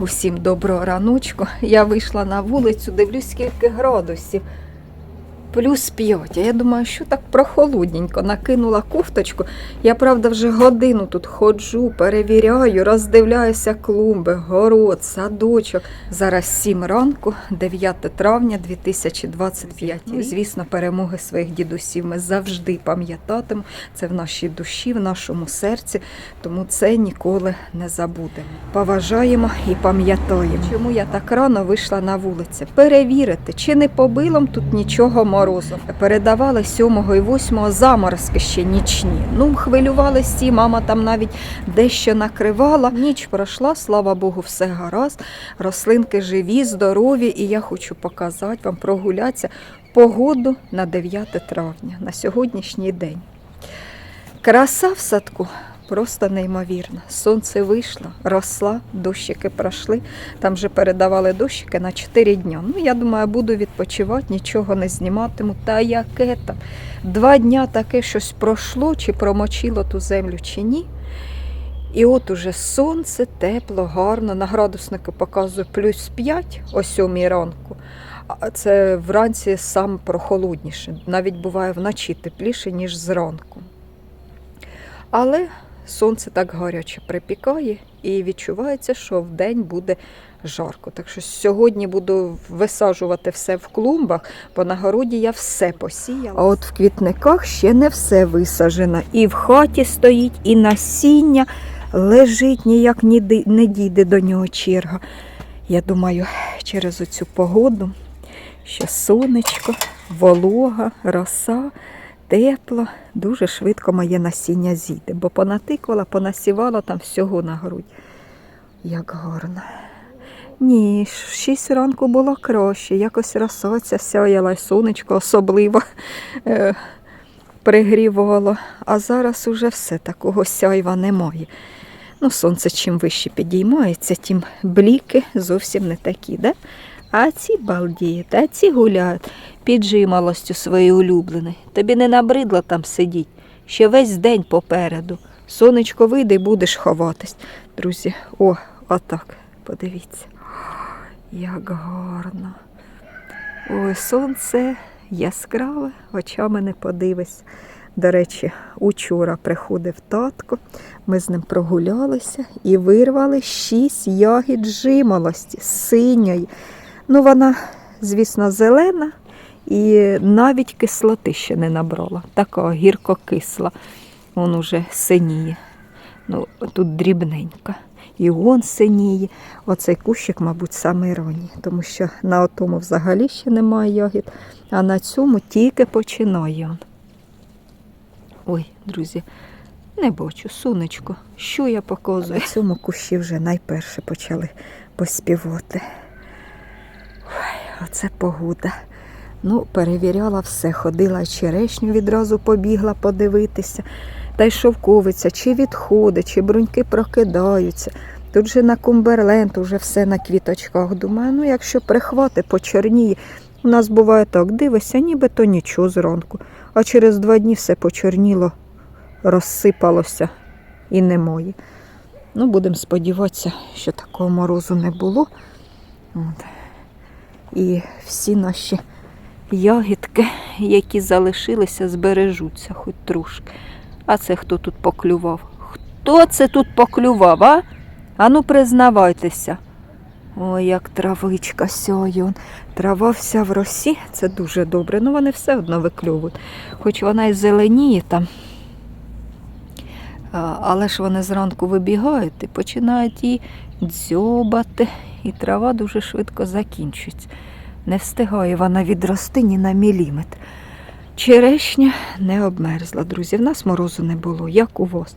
Усім доброго раночку. Я вийшла на вулицю, дивлюсь, скільки градусів. Плюс п'ять. А я думаю, що так прохолодненько. Накинула кофточку. Я, правда, вже годину тут ходжу, перевіряю, роздивляюся клумби, город, садочок. Зараз 7 ранку, 9 травня 2025. Ну, звісно, перемоги своїх дідусів ми завжди пам'ятатимемо. Це в нашій душі, в нашому серці, тому це ніколи не забудемо. Поважаємо і пам'ятаємо. Чому я так рано вийшла на вулицю? Перевірити, чи не побилом тут нічого морозу. Передавали 7 і 8 заморозки ще нічні. Ну, хвилювали всі, мама там навіть дещо накривала. Ніч пройшла, слава Богу, все гаразд. Рослинки живі, здорові, і я хочу показати вам, прогулятися погоду на 9 травня, на сьогоднішній день. Краса в садку просто неймовірна. Сонце вийшло, росла, дощики пройшли. Там вже передавали дощики на 4 дні. Ну, я думаю, буду відпочивати, нічого не зніматиму. Та яке там? Два дня таке щось пройшло, чи промочило ту землю, чи ні. І от уже сонце, тепло, гарно. На градуснику показує плюс 5 о 7 ранку. Це вранці саме прохолодніше. Навіть буває вночі тепліше, ніж зранку. Але сонце так гаряче припікає і відчувається, що вдень буде жарко. Так що сьогодні буду висаджувати все в клумбах, бо на городі я все посіяла. А от в квітниках ще не все висаджено. І в хаті стоїть, і насіння лежить, ніяк не дійде до нього черга. Я думаю, через оцю погоду, що сонечко, волога, роса, тепло, дуже швидко моє насіння зійде, бо понатикувала, понасівала там всього на грудь. Як гарно. Ні, шість ранку було краще, якось роса ця сяяла, сонечко особливо е, пригрівало. А зараз уже все такого сяйва немає. Ну, сонце чим вище підіймається, тим бліки зовсім не такі, да? А ці балдіють, а ці гуляють під жималостю своєї улюбленої. Тобі не набридло там сидіть, ще весь день попереду. Сонечко вийде і будеш ховатись. Друзі, о, отак, подивіться. Як гарно. Ой, сонце яскраве, очами не подивись. До речі, учора приходив татко, ми з ним прогулялися і вирвали шість ягід жимолості, синьої. Ну, вона, звісно, зелена і навіть кислоти ще не набрала. Така гірко-кисла. Вон уже синіє. Ну, тут дрібненька. І он синіє. Оцей кущик, мабуть, самий ранній, тому що на отому взагалі ще немає ягід, а на цьому тільки починає. он. Ой, друзі, не бачу, сонечко, що я показую? На цьому кущі вже найперше почали поспівати. Ой, оце погода. Ну, перевіряла все, ходила черешню відразу побігла подивитися. Та й шовковиця, чи відходить, чи бруньки прокидаються. Тут же на Кумберленд уже все на квіточках. Думаю, ну якщо прихвати почорніє. У нас буває так, дивися, нібито нічого зранку. А через два дні все почорніло, розсипалося і немає. Ну, будемо сподіватися, що такого морозу не було. От. І всі наші ягідки, які залишилися, збережуться хоч трошки. А це хто тут поклював? Хто це тут поклював, а? Ану, признавайтеся. Ой, як травичка сьогодні. Трава вся в росі, це дуже добре. Ну вони все одно виклювують. Хоч вона і зеленіє там. Але ж вони зранку вибігають і починають її дзьобати, і трава дуже швидко закінчується. Не встигає вона відрости ні на міліметр. Черешня не обмерзла, друзі. В нас морозу не було, як у вас.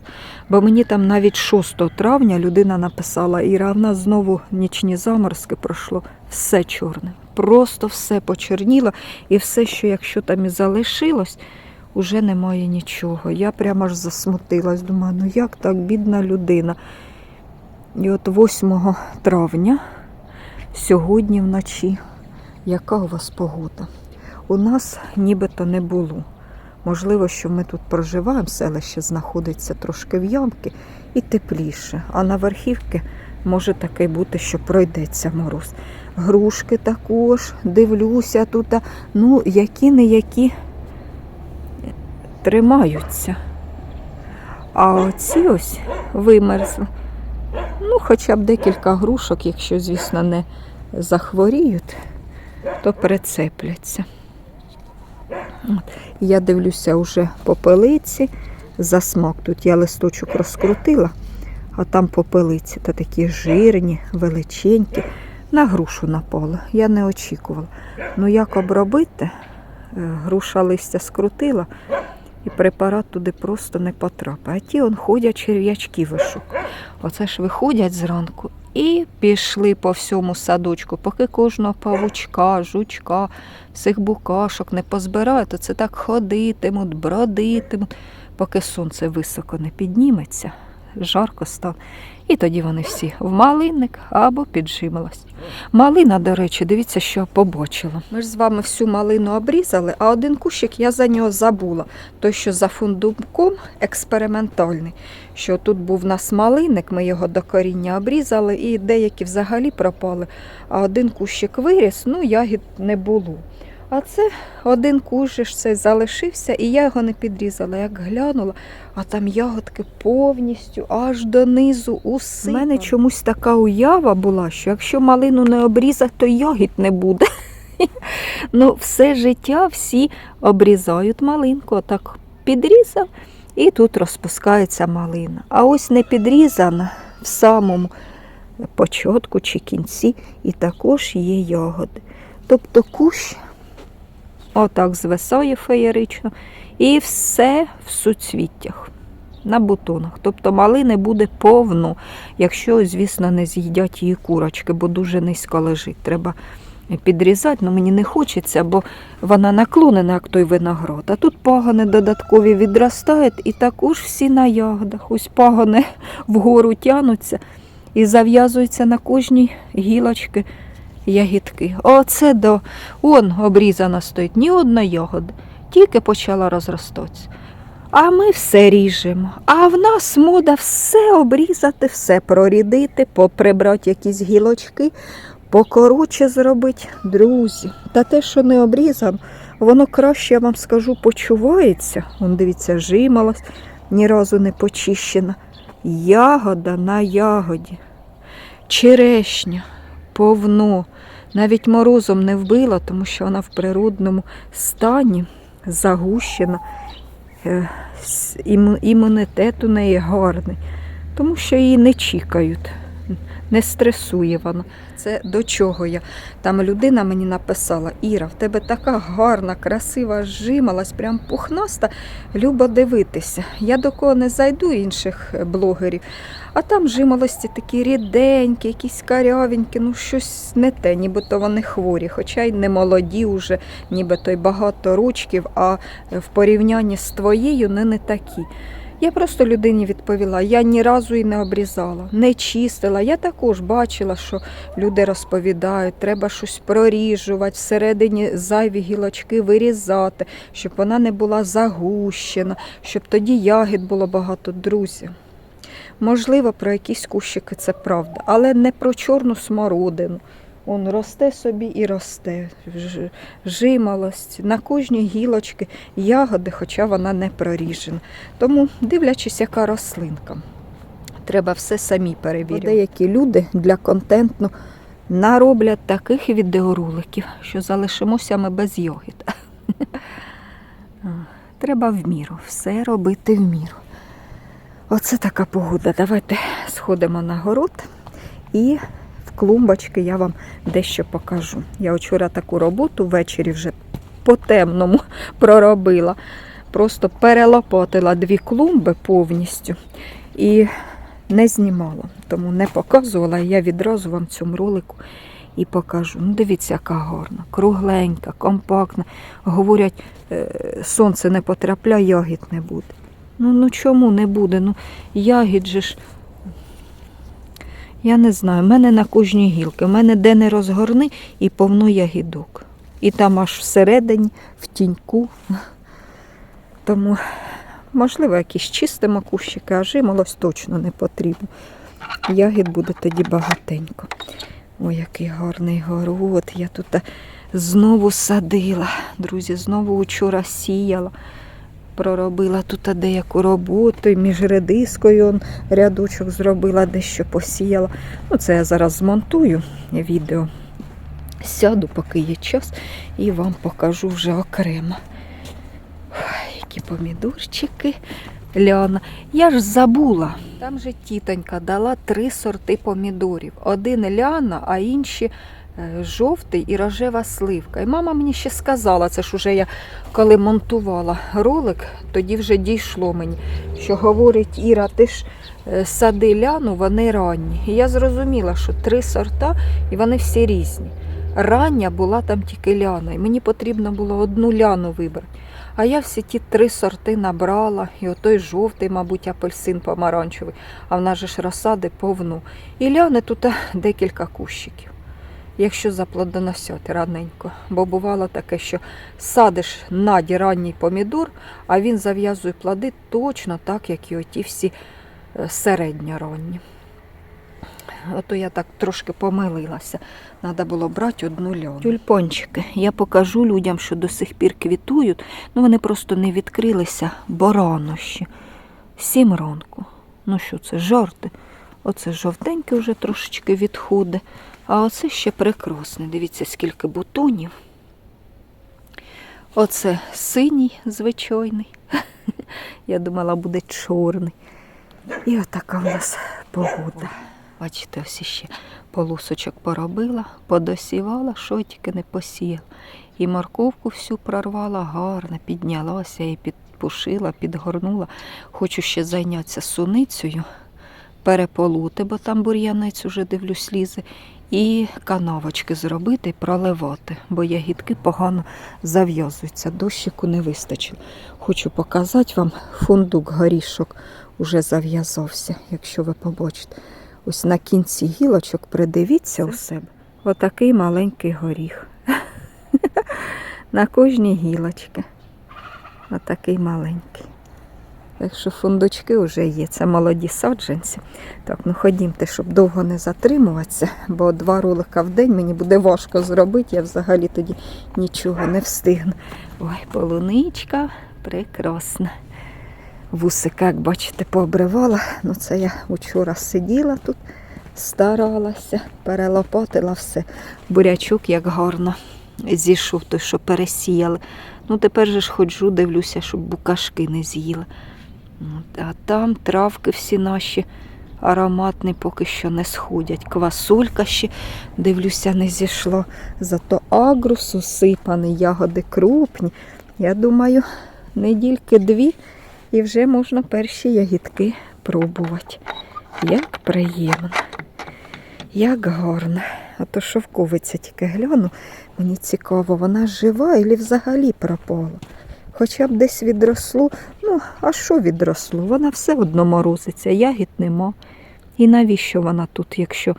Бо мені там навіть 6 травня людина написала, в нас знову нічні заморозки пройшло, все чорне. Просто все почорніло, і все, що якщо там і залишилось, уже немає нічого. Я прямо аж засмутилась. Думаю, ну як так, бідна людина. І от 8 травня, сьогодні вночі, яка у вас погода? У нас нібито не було. Можливо, що ми тут проживаємо, селище знаходиться трошки в ямки і тепліше. А на верхівки може таке бути, що пройдеться мороз. Грушки також дивлюся тут, ну, які не які тримаються. А оці ось вимерзли. Ну, хоча б декілька грушок, якщо, звісно, не захворіють, то прицепляться. От. Я дивлюся вже попелиці. За смак тут я листочок розкрутила, а там попелиці та такі жирні, величенькі. На грушу напала. Я не очікувала. Ну як обробити? Е, Груша листя скрутила, і препарат туди просто не потрапить. А ті он ходять черв'ячки вишукують. Оце ж виходять зранку і пішли по всьому садочку, поки кожного павучка, жучка, всіх букашок не позбирають, то це так ходитимуть, бродитимуть, поки сонце високо не підніметься, жарко стане. І тоді вони всі в малинник або піджималась. Малина, до речі, дивіться, що побочила. Ми ж з вами всю малину обрізали, а один кущик я за нього забула. Той, що за фундуком експериментальний. Що тут був у нас малинник, ми його до коріння обрізали, і деякі взагалі пропали. А один кущик виріс, ну ягід не було. А це один кущик цей залишився, і я його не підрізала. Як глянула, а там ягодки повністю аж донизу уси. У мене чомусь така уява була, що якщо малину не обрізати, то ягід не буде. Ну, все життя всі обрізають малинку, отак підрізав, і тут розпускається малина. А ось не підрізана в самому початку чи кінці, і також є ягоди. Тобто кущ отак звисає феєрично, і все в суцвіттях. На бутонах. Тобто малини буде повно, якщо, звісно, не з'їдять її курочки, бо дуже низько лежить. Треба підрізати, але мені не хочеться, бо вона наклонена, як той виноград. А тут пагони додаткові відростають, і також всі на ягодах. Ось пагони вгору тянуться і зав'язуються на кожній гілочці ягідки. Оце до он обрізана стоїть, ні одна ягода, тільки почала розростатися. А ми все ріжемо. А в нас мода все обрізати, все прорідити, поприбрати якісь гілочки, покороче зробити. Друзі, та те, що не обрізано, воно краще, я вам скажу, почувається. Вон, дивіться, жималась, ні разу не почищена. Ягода на ягоді, черешня, повно. Навіть морозом не вбила, тому що вона в природному стані загущена. Е, Імунітет у неї гарний, тому що її не чекають, не стресує вона. Це до чого я? Там людина мені написала: Іра, в тебе така гарна, красива, жималась, прям пухнаста, любо дивитися. Я до кого не зайду інших блогерів, а там жимолості такі ріденькі, якісь карявенькі, ну щось не те, нібито вони хворі, хоча й не молоді вже, нібито й багато ручків, а в порівнянні з твоєю не, не такі. Я просто людині відповіла, я ні разу і не обрізала, не чистила. Я також бачила, що люди розповідають, треба щось проріжувати, всередині зайві гілочки вирізати, щоб вона не була загущена, щоб тоді ягід було багато друзів. Можливо, про якісь кущики це правда, але не про чорну смородину. Он росте собі і росте, Ж- жимолость, на кожній гілочці ягоди, хоча вона не проріжена. Тому, дивлячись, яка рослинка, треба все самі перевірити. Деякі люди для контенту нароблять таких відеороликів, що залишимося ми без ягід. А, Треба в міру, все робити в міру. Оце така погода. Давайте сходимо на город і клумбочки я вам дещо покажу. Я вчора таку роботу ввечері вже по темному проробила. Просто перелопотила дві клумби повністю і не знімала, тому не показувала. Я відразу вам цьому ролику і покажу. Ну, дивіться, яка гарна, кругленька, компактна. Говорять, е, сонце не потрапляє, ягід не буде. Ну, ну чому не буде? Ну, ягід же ж. Я не знаю, в мене на кожній гілки, в мене де не розгорни і повно ягідок. І там аж всередині, в тіньку. Тому, можливо, якісь чистимо кущики, а жимолось точно не потрібно. Ягід буде тоді багатенько. Ой, який гарний город. Я тут знову садила. Друзі, знову учора сіяла. Проробила тут деяку роботу, і між редискою рядочок зробила, дещо посіяла. Ну, це я зараз змонтую відео. Сяду, поки є час, і вам покажу вже окремо. Які помідорчики. Ляна. Я ж забула. Там же тітонька дала три сорти помідорів. Один ляна, а інші жовтий і рожева сливка. І мама мені ще сказала, це ж уже я коли монтувала ролик, тоді вже дійшло мені, що говорить Іра, ти ж е, сади ляну, вони ранні. І я зрозуміла, що три сорта і вони всі різні. Рання була там тільки ляна, і мені потрібно було одну ляну вибрати. А я всі ті три сорти набрала, і отой жовтий, мабуть, апельсин помаранчевий, а в нас же ж розсади повну. І ляни тут декілька кущиків. Якщо заплодоносяти раненько, бо бувало таке, що садиш наді ранній помідор, а він зав'язує плоди точно так, як і оті всі е, середньоранні. Ото я так трошки помилилася. Треба було брати одну льону. Тюльпончики. Я покажу людям, що до сих пір квітують. Ну вони просто не відкрилися, бо рано ще. Сім ранку. Ну що це, жарти? Оце жовтеньке вже трошечки відходи. А оце ще прекрасне. Дивіться, скільки бутонів. Оце синій звичайний. Я думала, буде чорний. І отака в нас погода. Бачите, ось ще полосочок поробила, подосівала, що тільки не посіяла. І морковку всю прорвала гарно, піднялася і підпушила, підгорнула. Хочу ще зайнятися суницею, переполоти, бо там бур'янець уже дивлюсь лізе, і канавочки зробити проливати, бо ягідки погано зав'язуються, дощику не вистачило. Хочу показати вам фундук горішок уже зав'язався, якщо ви побачите. Ось на кінці гілочок придивіться у себе. Отакий маленький горіх. На кожній гілочці. Отакий маленький. Так що фундучки вже є. Це молоді саджанці. Так, ну ходімте, щоб довго не затримуватися, бо два ролика в день мені буде важко зробити, я взагалі тоді нічого не встигну. Ой, полуничка прекрасна. Вусика, як бачите, пообривала. Ну, це я вчора сиділа тут, старалася, перелопатила все. Бурячок як гарно зійшов той, що пересіяли. Ну, тепер же ж ходжу, дивлюся, щоб букашки не з'їли. А там травки всі наші ароматні поки що не сходять. Квасолька ще, дивлюся, не зійшло. Зато агрус усипаний, ягоди крупні. Я думаю, недільки дві і вже можна перші ягідки пробувати. Як приємно, як гарно. А то шовковиця тільки гляну, мені цікаво, вона жива і взагалі пропала. Хоча б десь відросло. Ну, а що відросло? Вона все одно морозиться, ягід нема. І навіщо вона тут, якщо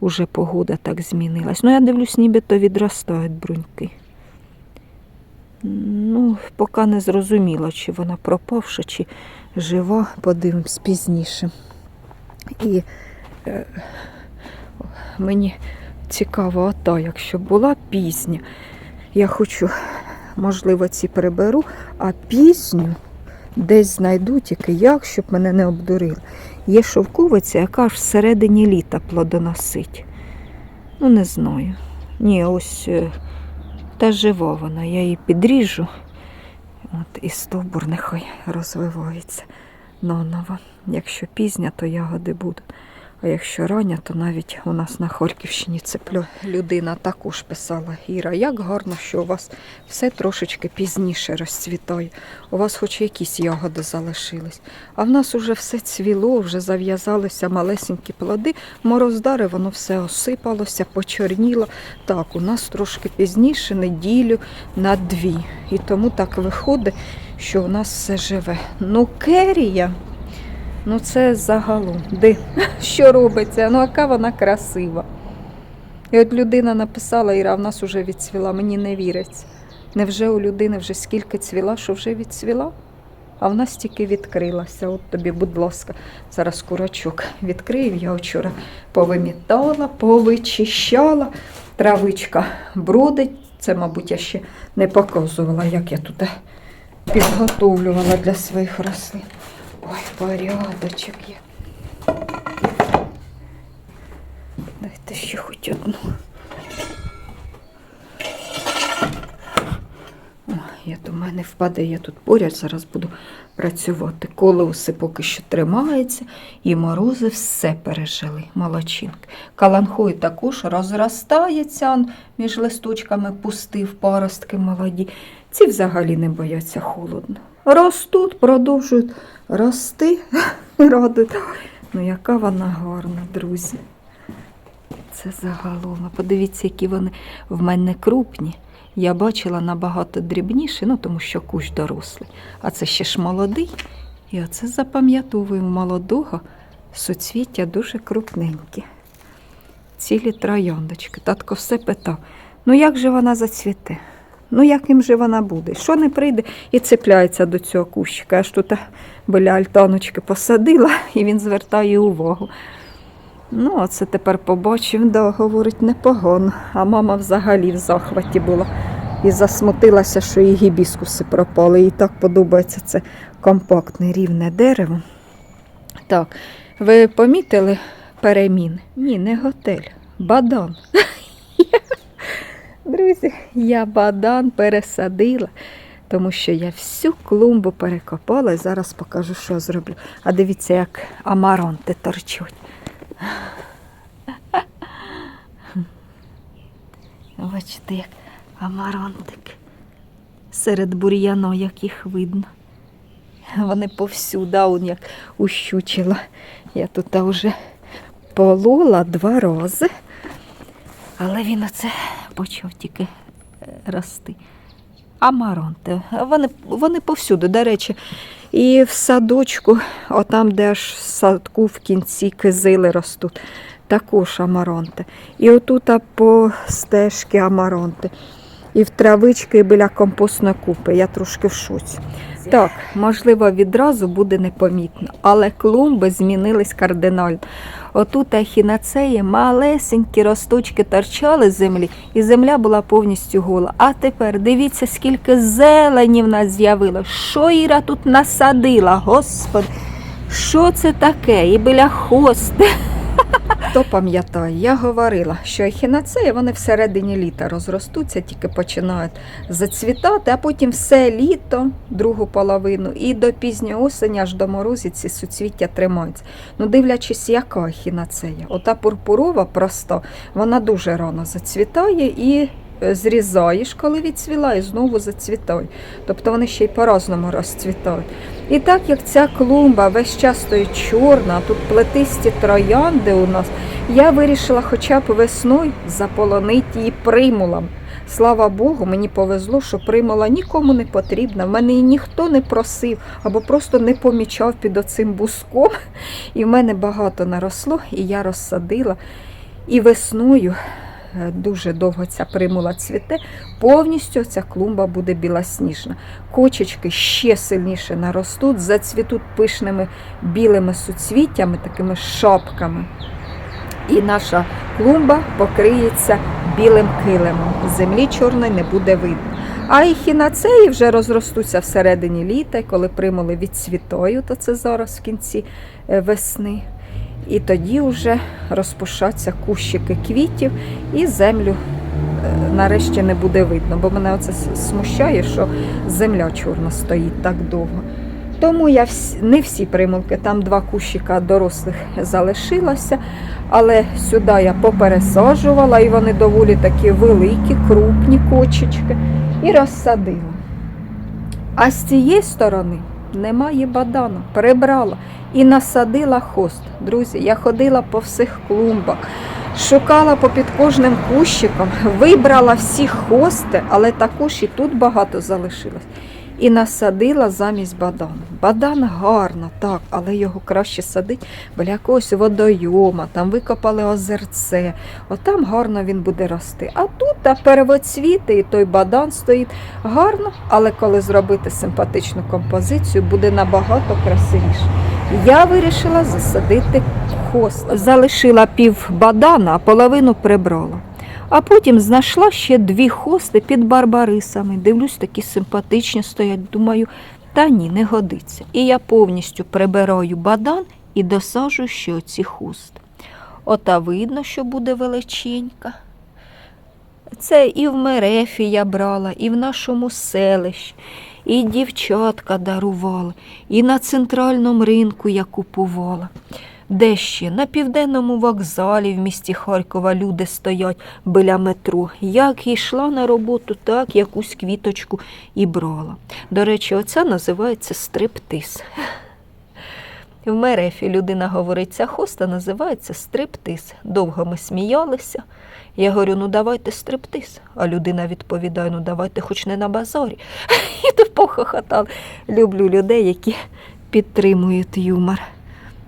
уже погода так змінилась? Ну, я дивлюсь, нібито відростають бруньки. Ну, поки не зрозуміло, чи вона пропавша, чи жива, подивимось пізніше. І е, мені цікаво, а та, якщо була пізня, я хочу, можливо, ці приберу, а пісню десь знайду тільки як, щоб мене не обдурили. Є шовковиця, яка ж всередині літа плодоносить. Ну, не знаю. Ні, ось е, та жива вона, я її підріжу. От, і стовбур нехай розвивається наново. Якщо пізня, то ягоди будуть. А якщо рання, то навіть у нас на Харківщині цеплю людина також писала Іра, як гарно, що у вас все трошечки пізніше розцвітає. У вас хоч якісь ягоди залишились. А в нас уже все цвіло, вже зав'язалися малесенькі плоди. Мороздари, воно все осипалося, почорніло. Так, у нас трошки пізніше, неділю на дві. І тому так виходить, що у нас все живе. Ну, керія. Ну це загалом. Де? Що робиться? Ну, яка вона красива. І от людина написала, Іра, в нас вже відцвіла, мені не віриться. Невже у людини вже скільки цвіла, що вже відцвіла? а в нас тільки відкрилася. От тобі, будь ласка, зараз курочок відкрив. Я вчора повимітала, повичищала. Травичка бродить. Це, мабуть, я ще не показувала, як я тут підготовлювала для своїх рослин. Ой, порядочок є. Дайте ще хоч одну. Ой, я думаю, не впаде, я тут поряд зараз буду працювати. Колеуси поки що тримаються, і морози все пережили, молодчинки. Каланхой також розростається, між листочками пустив паростки молоді. Ці взагалі не бояться холодно. Ростуть, продовжують рости, радують. Ну, яка вона гарна, друзі. Це загалом. Подивіться, які вони в мене крупні. Я бачила набагато дрібніші, ну тому що кущ дорослий. А це ще ж молодий. І оце запам'ятовую молодого суцвіття дуже крупненькі. Цілі трояндочки. Татко все питав: ну як же вона зацвіте? Ну, яким же вона буде? Що не прийде і цепляється до цього кущика. Я ж тут біля альтаночки посадила, і він звертає увагу. Ну, оце тепер побачив, да, говорить, непогано. А мама взагалі в захваті була і засмутилася, що її гібіскуси пропали. Їй так подобається це компактне рівне дерево. Так, ви помітили перемін? Ні, не готель, бадан. Друзі, я бадан пересадила, тому що я всю клумбу перекопала і зараз покажу, що зроблю. А дивіться, як амаронти торчуть. Бачите, як амаронтик. Серед бур'яно, як їх видно. Вони повсюди, он як ущучила. Я тут вже полола два рази, але він оце почав тільки е, рости. Амаронти. Вони, вони повсюди, до речі, і в садочку, отам, де аж в садку в кінці кизили ростуть, також амаронти. І отут по стежки амаронти. І в травички біля компостної купи. Я трошки в шоці. Так, можливо, відразу буде непомітно, але клумби змінились кардинально. Отут ахінацеї малесенькі росточки торчали з землі, і земля була повністю гола. А тепер дивіться, скільки зелені в нас з'явилось. Що Іра тут насадила, господи, що це таке? І біля хости. Хто пам'ятає, я говорила, що ехінацеї вони всередині літа розростуться, тільки починають зацвітати, а потім все літо, другу половину, і до пізньої осені, аж до морозі ці суцвіття тримаються. Ну, дивлячись, яка ехінацея. Ота пурпурова просто, вона дуже рано зацвітає і зрізаєш, коли відцвіла, і знову зацвітає. Тобто вони ще й по-разному розцвітають. І так як ця клумба весь час стоїть чорна, тут плетисті троянди у нас, я вирішила хоча б весною заполонити її примулом. Слава Богу, мені повезло, що примула нікому не потрібна. В мене її ніхто не просив або просто не помічав під оцим буском. І в мене багато наросло, і я розсадила. І весною е, дуже довго ця примула цвіте, повністю ця клумба буде білосніжна. Кочечки ще сильніше наростуть, зацвітуть пишними білими суцвіттями, такими шапками. І наша клумба покриється білим килимом. Землі чорної не буде видно. А і хінацеї вже розростуться всередині літа, коли примули відцвітою, то це зараз в кінці е, весни. І тоді вже розпушаться кущики квітів і землю е, нарешті не буде видно, бо мене оце смущає, що земля чорна стоїть так довго. Тому я вс- не всі примулки, там два кущика дорослих залишилося, але сюди я попересаджувала, і вони доволі такі великі, крупні кочечки, і розсадила. А з цієї сторони немає бадану, прибрала і насадила хост. Друзі, я ходила по всіх клумбах, шукала попід кожним кущиком, вибрала всі хости, але також і тут багато залишилось. І насадила замість бадану. Бадан гарно, так, але його краще садить біля якогось водойома, там викопали озерце. Отам гарно він буде рости. А тут та первоцвіти, і той бадан стоїть гарно, але коли зробити симпатичну композицію, буде набагато красивіше. Я вирішила засадити хост. Залишила пів бадана, а половину прибрала. А потім знайшла ще дві хости під барбарисами. Дивлюсь, такі симпатичні стоять. Думаю, та ні, не годиться. І я повністю прибираю бадан і досаджую ще оці хости. Ота видно, що буде величенька. Це і в Мерефі я брала, і в нашому селищі, і дівчатка дарували, і на центральному ринку я купувала. Де ще? На південному вокзалі в місті Харкова люди стоять біля метро. Як йшла на роботу, так якусь квіточку і брала. До речі, оця називається стриптиз. В Мерефі людина говорить, ця хоста називається стриптиз. Довго ми сміялися. Я говорю, ну давайте стриптиз. А людина відповідає, ну давайте хоч не на базарі. І то похохотали. Люблю людей, які підтримують юмор.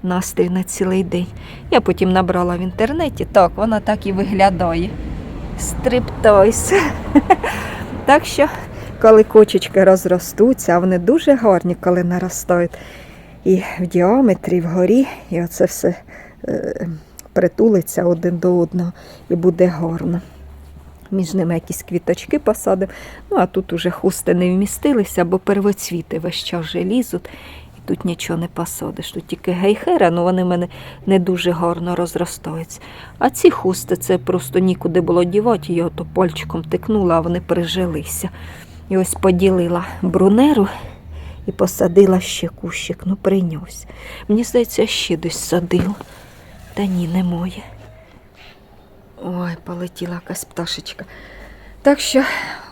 Настрій на цілий день. Я потім набрала в інтернеті. Так, вона так і виглядає. Стриптойс. Так що, коли кочечки розростуться, а вони дуже гарні, коли наростають. І в діаметрі, вгорі, і оце все е, притулиться один до одного і буде гарно. Між ними якісь квіточки посадимо. Ну, а тут уже хусти не вмістилися, бо первоцвіти весь час вже лізуть. Тут нічого не посадиш. Тут тільки гейхера, ну вони в мене не дуже гарно розростаються. А ці хусти це просто нікуди було дівати, я ото пальчиком тикнула, а вони прижилися. І ось поділила брунеру і посадила ще кущик, ну прийнявся. Мені здається, ще десь садила. Та ні, не моє. Ой, полетіла якась пташечка. Так що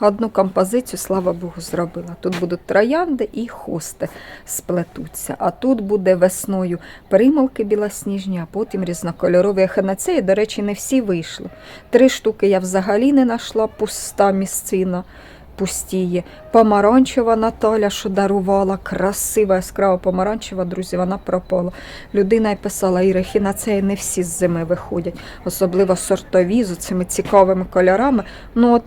одну композицію, слава Богу, зробила. Тут будуть троянди і хости сплетуться. А тут буде весною примолки білосніжні, а потім різнокольорові ехинацеї. До речі, не всі вийшли. Три штуки я взагалі не знайшла, пуста місцина пустіє. Помаранчева Наталя, що дарувала, красива, яскрава помаранчева, друзі, вона пропала. Людина й писала, Іра, хінацеї не всі з зими виходять, особливо сортові з цими цікавими кольорами. Ну от,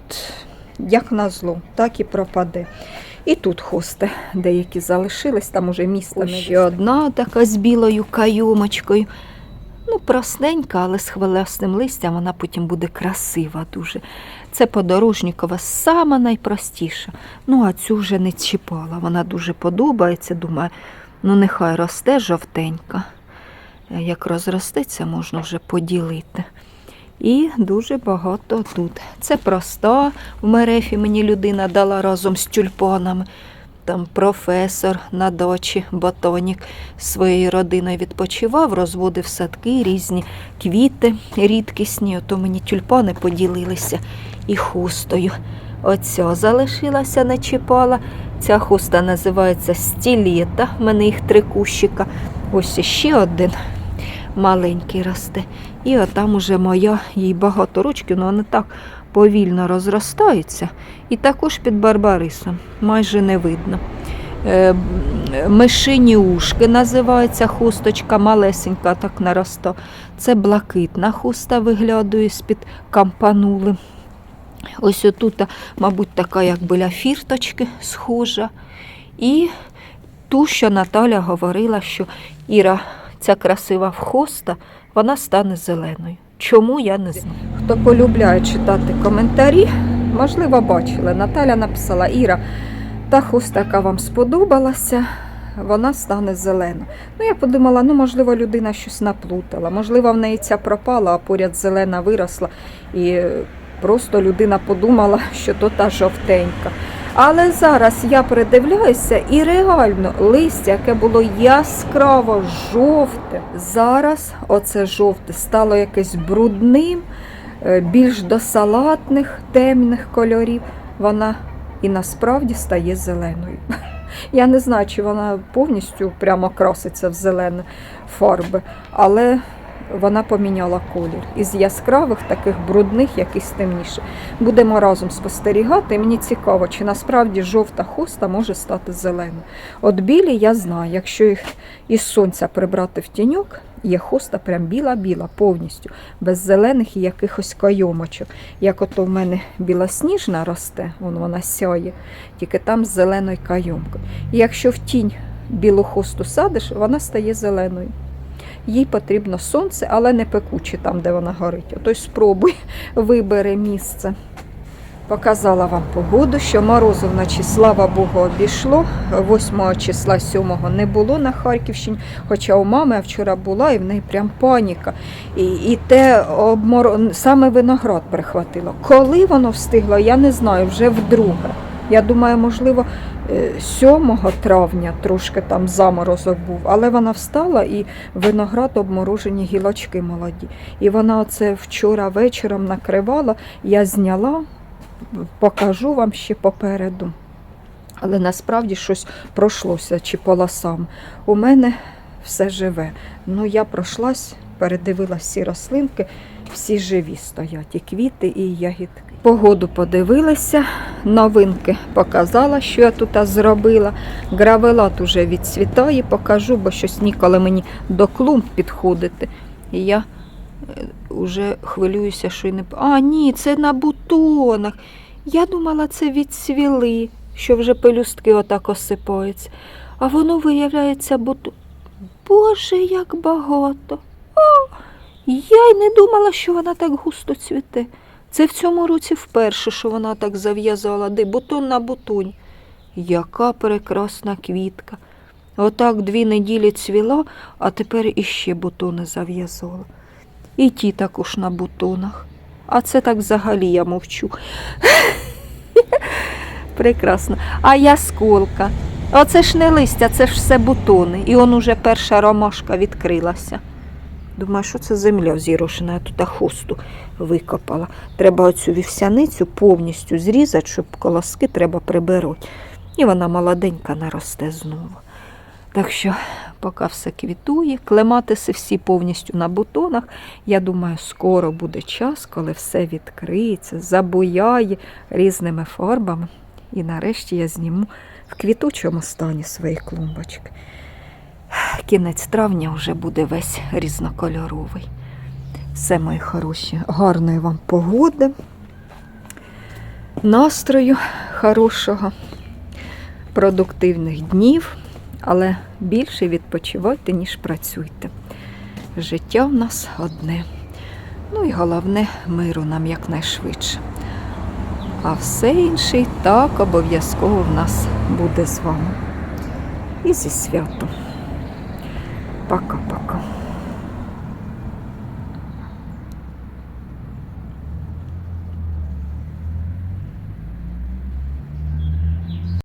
як назло, так і пропаде. І тут хости деякі залишились, там уже місто ще одна така з білою кайомочкою. Ну, простенька, але з хвилястим листям вона потім буде красива дуже. Це подорожникова сама найпростіша. Ну, а цю вже не чіпала. Вона дуже подобається. Думаю, ну нехай росте жовтенька. Як розростеться, можна вже поділити. І дуже багато тут. Це проста в мерефі мені людина дала разом з тюльпанами. Там професор на дачі, ботонік своєю родиною відпочивав, розводив садки, різні квіти рідкісні. Ото мені тюльпани поділилися і хустою. Оця залишилася, не чіпала. Ця хуста називається стілета. В мене їх три кущика. Ось ще один маленький росте. І отам уже моя, їй багато ручків, але вони так повільно розростаються. І також під барбарисом майже не видно. Е, Мишині ушки називається хусточка, малесенька так нароста. Це блакитна хуста виглядає з-під кампанули. Ось отут, мабуть, така, як біля фірточки, схожа. І ту, що Наталя говорила, що Іра, ця красива хоста, вона стане зеленою. Чому я не знаю. Хто полюбляє читати коментарі, можливо, бачили. Наталя написала Іра, та хуста, яка вам сподобалася, вона стане зелена. Ну, я подумала, ну, можливо, людина щось наплутала, можливо, в неї ця пропала, а поряд зелена виросла. І просто людина подумала, що то та жовтенька. Але зараз я придивляюся і реально листя, яке було яскраво жовте, зараз оце жовте стало якесь брудним, е, більш до салатних, темних кольорів. Вона і насправді стає зеленою. Я не знаю, чи вона повністю прямо краситься в зелене фарби, але вона поміняла колір. Із яскравих, таких брудних, якийсь темніше. Будемо разом спостерігати. Мені цікаво, чи насправді жовта хоста може стати зеленою. От білі я знаю, якщо їх із сонця прибрати в тіньок, є хоста прям біла-біла повністю, без зелених і якихось кайомочок. Як ото в мене білосніжна росте, вон вона сяє, тільки там з зеленою кайомкою. І якщо в тінь білу хосту садиш, вона стає зеленою. Їй потрібно сонце, але не пекуче там, де вона горить. Ото й спробуй, вибери місце. Показала вам погоду, що морозу вночі, слава Богу, обійшло. 8 числа 7 не було на Харківщині, хоча у мами вчора була і в неї прям паніка. І, і те обмор... саме виноград прихватило. Коли воно встигло, я не знаю, вже вдруге. Я думаю, можливо, е, 7 травня трошки там заморозок був, але вона встала і виноград обморожені гілочки молоді. І вона оце вчора вечором накривала, я зняла, покажу вам ще попереду. Але насправді щось пройшлося чи полосам. У мене все живе. Ну я пройшлась, передивилась всі рослинки, всі живі стоять, і квіти, і ягідки. Погоду подивилася, новинки показала, що я тут зробила. Гравелат уже відцвітає, покажу, бо щось ніколи мені до клумб підходити. І я вже хвилююся, що й не. А, ні, це на бутонах. Я думала, це відцвіли, що вже пелюстки отак осипаються. А воно виявляється бутон. Боже, як багато. Я й не думала, що вона так густо цвіте. Це в цьому році вперше, що вона так зав'язала, де бутон на бутоні. Яка прекрасна квітка. Отак дві неділі цвіла, а тепер іще бутони зав'язала. І ті також на бутонах. А це так взагалі я мовчу. Прекрасно. А ясколка. Оце ж не листя, це ж все бутони. І он уже перша ромашка відкрилася. Думаю, що це земля зірошена, я тут хосту викопала. Треба оцю вівсяницю повністю зрізати, щоб колоски треба прибирати. І вона молоденька наросте знову. Так що, поки все квітує, клематиси всі повністю на бутонах. Я думаю, скоро буде час, коли все відкриється, забуяє різними фарбами. І нарешті я зніму в квітучому стані свої клумбочки. Кінець травня вже буде весь різнокольоровий. Все, мої хороші, гарної вам погоди, настрою хорошого, продуктивних днів, але більше відпочивайте, ніж працюйте. Життя в нас одне. Ну і головне миру нам якнайшвидше. А все інше так обов'язково в нас буде з вами. І зі святом. Пока-пока.